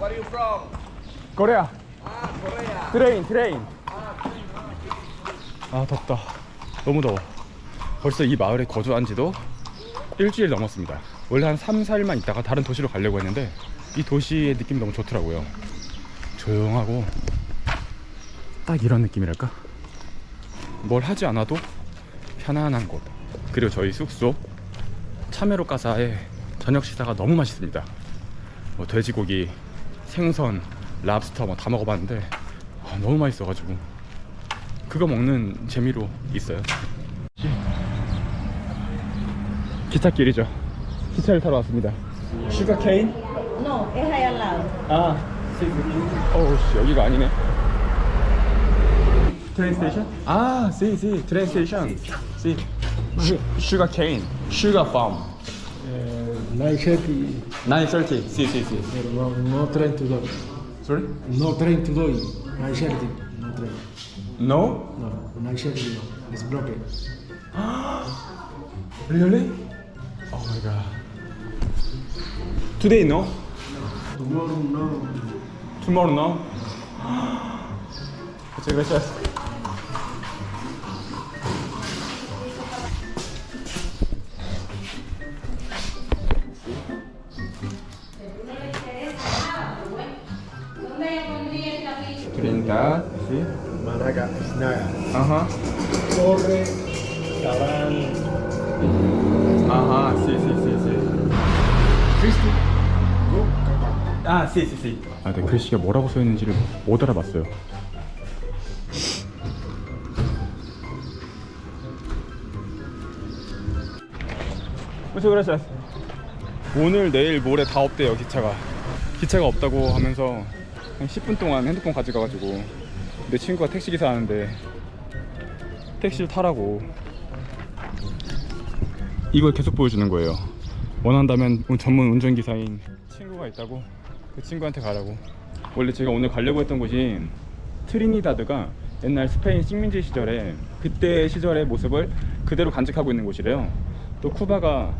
Where are you from? 코리아 Ah, Korea. 트레인 트레인 아 덥다. 너무 더워. 벌써 이 마을에 거주한 지도 일주일 넘었습니다. 원래 한 3, 4일만 있다가 다른 도시로 가려고 했는데 이 도시의 느낌이 너무 좋더라고요. 조용하고 딱 이런 느낌이랄까? 뭘 하지 않아도 편안한 곳. 그리고 저희 숙소 참외로 가사의 저녁 식사가 너무 맛있습니다. 뭐 돼지고기, 생선, 랍스터 뭐다 먹어봤는데 아, 너무 맛있어가지고 그거 먹는 재미로 있어요. 기찻길이죠. 기차를 타러 왔습니다. 슈가 케인? No, es high allowed. 아, 어우씨 여기가 아니네. 트레인 스테이션? 아, 시, 시, 트레인 스테이션. 시, 슈가 케인, 슈가 팜. Eh, 9.30. 9.30, sí, sí, sí. No, no tren today. Sorry? No train today, 9.30, no train. No? No, 9.30 no, it's broken. really? Oh my god. Today no? Tomorrow no. Tomorrow no? Muchas gracias. Treinta, sí. Maraca, Snaga. Ajá. Torre, Cabral, Ajá, sí, sí, sí, sí. Cristo. 아, sí, sí, sí. 아, 네, 글씨가 뭐라고 써 있는지를 못 알아봤어요. 무슨 그러셨 오늘 내일 모레 다 없대요 기차가 기차가 없다고 하면서 한 10분 동안 핸드폰 가져가가지고 내 친구가 택시 기사 하는데 택시를 타라고 이걸 계속 보여주는 거예요. 원한다면 전문 운전기사인 친구가 있다고 그 친구한테 가라고. 원래 제가 오늘 가려고 했던 곳이 트리니다드가 옛날 스페인 식민지 시절에 그때 시절의 모습을 그대로 간직하고 있는 곳이래요. 또 쿠바가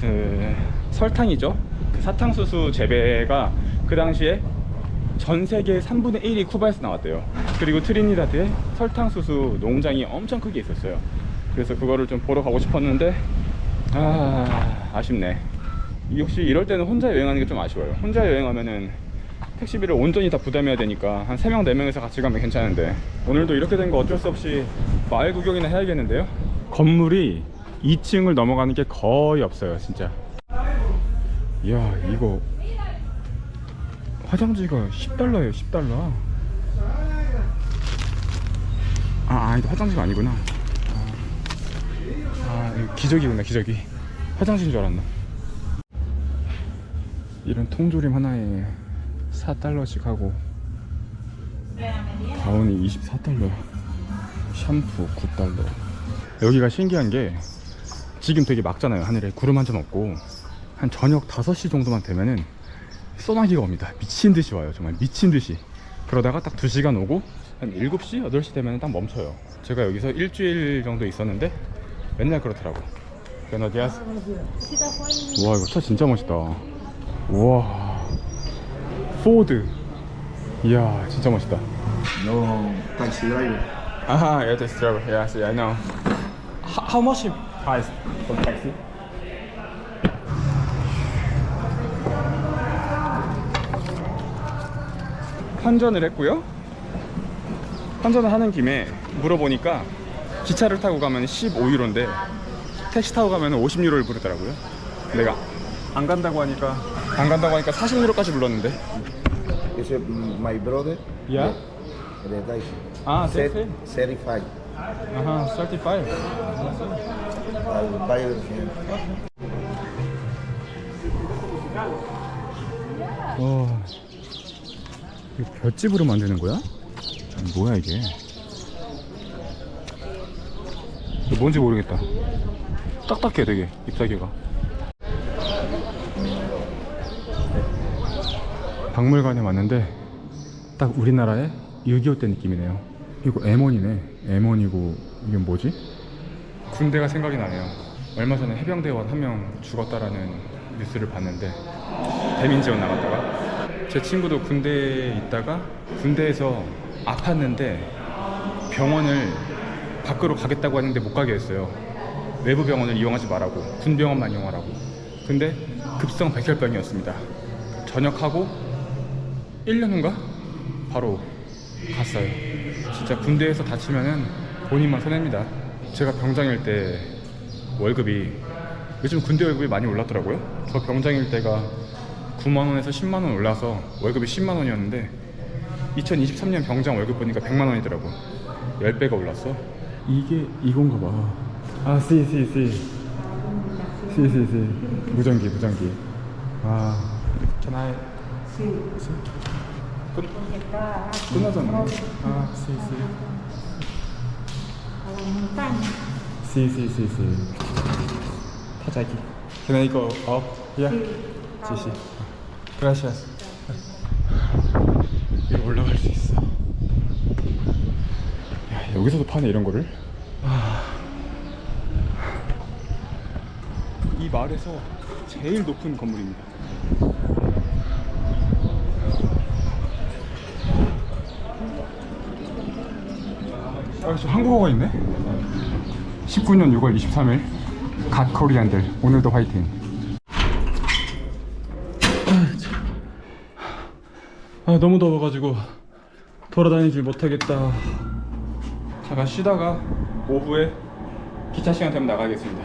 그 설탕이죠? 그 사탕수수 재배가 그 당시에 전 세계 3분의 1이 쿠바에서 나왔대요. 그리고 트리니다드에 설탕수수 농장이 엄청 크게 있었어요. 그래서 그거를 좀 보러 가고 싶었는데 아 아쉽네. 이 역시 이럴 때는 혼자 여행하는 게 좀 아쉬워요. 혼자 여행하면은 택시비를 온전히 다 부담해야 되니까 한 3명 4명에서 같이 가면 괜찮은데. 오늘도 이렇게 된 거 어쩔 수 없이 마을 구경이나 해야겠는데요? 건물이 2층을 넘어가는 게 거의 없어요 진짜. 이야 이거 화장지가 10달러예요 10달러. 아, 아 이거 화장지가 아니구나. 아 이거 기저귀구나 기저귀. 화장실인 줄 알았나 이런 통조림 하나에 4달러씩 하고 가온이 24달러 샴푸 9달러. 여기가 신기한 게 지금 되게 막잖아요 하늘에. 구름 한 점 없고 한 저녁 5시 정도만 되면은 소나기가 옵니다. 미친 듯이 와요. 정말 미친 듯이. 그러다가 딱 2시간 오고 한 7시 8시 되면 딱 멈춰요. 제가 여기서 일주일 정도 있었는데 맨날 그렇더라고. 베너디아스 와 이거 차 진짜 멋있다. 우와. 포드. 이야 진짜 멋있다. No taxi driver. 아하 yeah taxi driver yes yeah, I know. How, how much price for taxi? 환전을 했고요 환전을 하는 김에 물어보니까 기차를 타고 가면 15유로인데 택시 타고 가면 50유로를 부르더라고요 내가 안 간다고 하니까 안 간다고 하니까 40유로까지 불렀는데 es my brother. 야? The taxi. 아 Set- 택시? 35. 아하 35 I'll buy it here. 와, 이거 볏집으로 만드는 거야? 뭐야 이게? 이거 뭔지 모르겠다. 딱딱해 되게 잎사귀가. 박물관에 왔는데 딱 우리나라의 6.25 때 느낌이네요. 이거 M1이네. M1이고 이게 뭐지? 군대가 생각이 나네요. 얼마 전에 해병대원 한 명 죽었다라는 뉴스를 봤는데 대민지원 나갔다가 제 친구도 군대에 있다가 군대에서 아팠는데 병원을 밖으로 가겠다고 하는데 못 가게 했어요. 외부 병원을 이용하지 말라고 군 병원만 이용하라고. 근데 급성 백혈병이었습니다. 전역하고 1년 후인가 바로 갔어요. 진짜 군대에서 다치면은 본인만 손해입니다. 제가 병장일 때 월급이 요즘 군대 월급이 많이 올랐더라고요. 저 병장일 때가 9만 원에서 10만 원 올라서 월급이 10만 원이었는데 2023년 병장 월급 보니까 100만 원이더라고. 10배가 올랐어. 이게 이건가 봐. 아, 씨, 씨, 씨. 씨, 씨, 씨. 무전기, 무전기. 아, can I 끝, 끝나잖아. 아, 씨, 씨. Sí, sí, sí, sí. 타자기. Can I go up? Yeah. Sí. Gracias. 위로 올라갈 수 있어. 야, 여기서도 파네 이런 거를. 아. 이 마을에서 제일 높은 건물입니다. 아, 저 한국어가 있네. 19년 6월 23일 갓 코리안들 오늘도 화이팅 아 너무 더워가지고 돌아다니질 못하겠다. 잠깐 쉬다가 오후에 기차 시간 되면 나가겠습니다.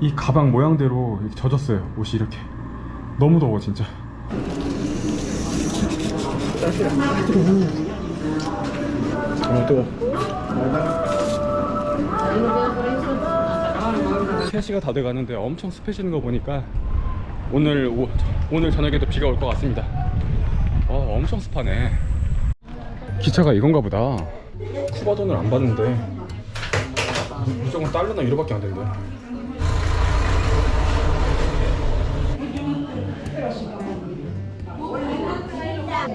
이 가방 모양대로 이렇게 젖었어요 옷이 이렇게. 너무 더워 진짜. 아 뜨거 3시가 다 돼가는데 엄청 습해지는 거 보니까 오늘 오, 오늘 저녁에도 비가 올 것 같습니다. 어, 엄청 습하네. 기차가 이건가 보다. 쿠바 돈을 안 받는데 무조건 달러나 유로밖에 안 된대.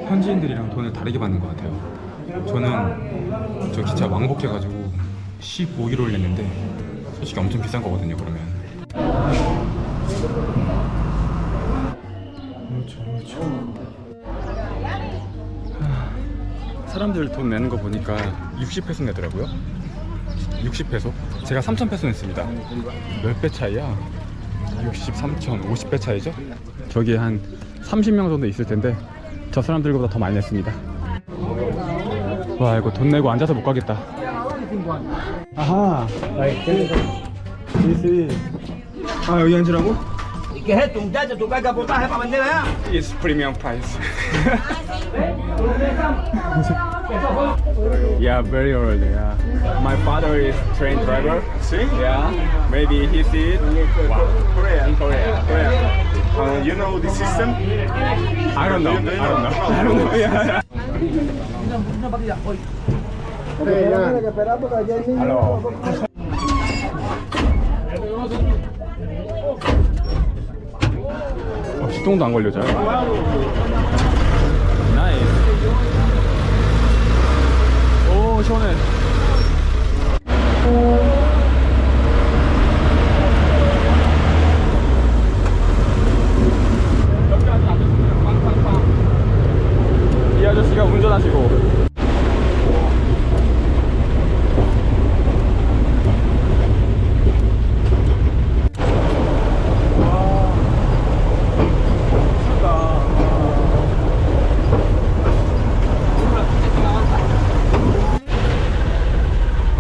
현지인들이랑 돈을 다르게 받는 것 같아요. 저는 저 기차 왕복해가지고 15유로를 냈는데 솔직히 엄청 비싼 거거든요. 그러면. 그렇죠, 그렇죠. 사람들 돈 내는 거 보니까 60페소 내더라고요. 60페소? 제가 3,000페소 냈습니다. 몇 배 차이야? 63,000, 50배 차이죠? 저기 한 30명 정도 있을 텐데 저 사람들보다 더 많이 냈습니다. 와 이거 돈 내고 앉아서 못 가겠다. 아하. 시시. 아 여기 앉으라고? ¿Qué es esto, muchacho? ¿Tú cargas potaje para vender allá? It's premium price. yeah, very early, Yeah. My father is train driver. See? Yeah. Maybe he see it. Wow. Korea. In Korea. Korea. Uh, you know the system? I don't know. I don't know. I don't know. Yeah. Hello. 시동도 안 걸려져요. 나이스. 오 시원해. 이 아저씨가 운전하시고.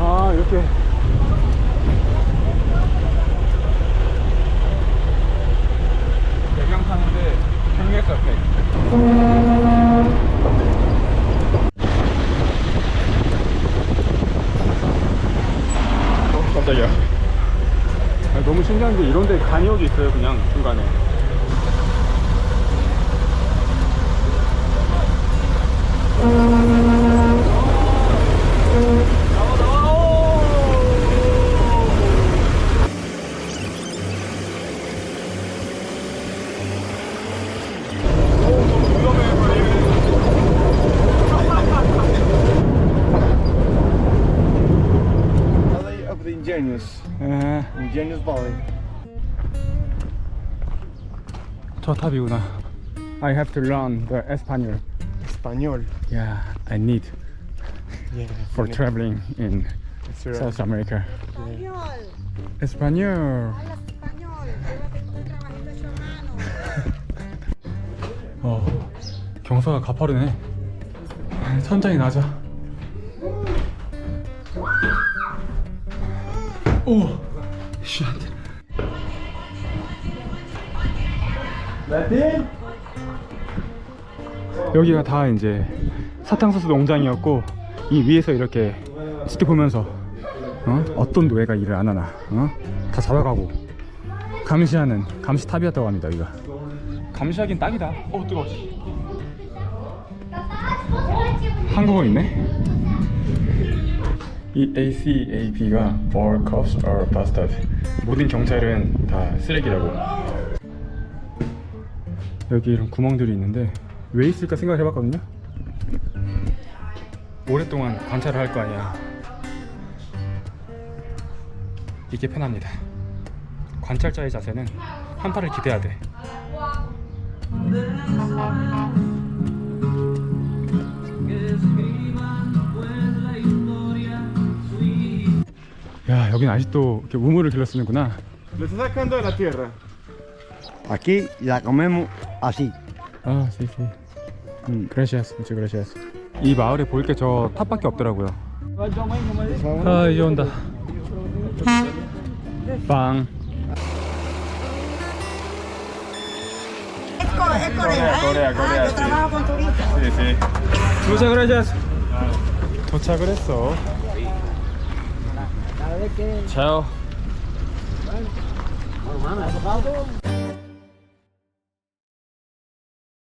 아 이렇게 배경 타는데 경계서 옆에 어 깜짝이야 아, 너무 신기한 게 이런 데 간이어도 있어요 그냥 중간에 에, Ingenious Valley. 저 탑이구나 I have to learn the Espanol. Español. Yeah, I need Yeah. for traveling in That's right. South America. Español. Español. Hablas español. Llévate un trabajito hecho a mano. 어, 경사가 가파르네. 천장이 낮아. 오, 쉣. 여기가 다 이제 사탕수수 농장이었고 이 위에서 이렇게 지켜 보면서 어? 어떤 노예가 일을 안 하나 어? 다 잡아가고 감시하는 감시탑이었다고 합니다 여기가 감시하긴 딱이다 어 뜨거워 한국어 있네 이 ACAB가 all cops are bastard 모든 경찰은 다 쓰레기라고. 여기 이런 구멍들이 있는데 왜 있을까 생각을 해봤거든요. 오랫동안 관찰을 할 거 아니야. 이게 편합니다. 관찰자의 자세는 한파를 기대야 돼 여긴 아직도 이렇게 우물을 길러 쓰는구나 Lo está sacando de la tierra. Aquí la comemos así. 아 sí sí gracias muchas gracias 이 마을에 볼게저 탑밖에 없더라고요 아 이제 온다 빵 Corea, Corea, Corea, yo trabajo con turistas. Sí, sí. muchas gracias 도착을 했어 자요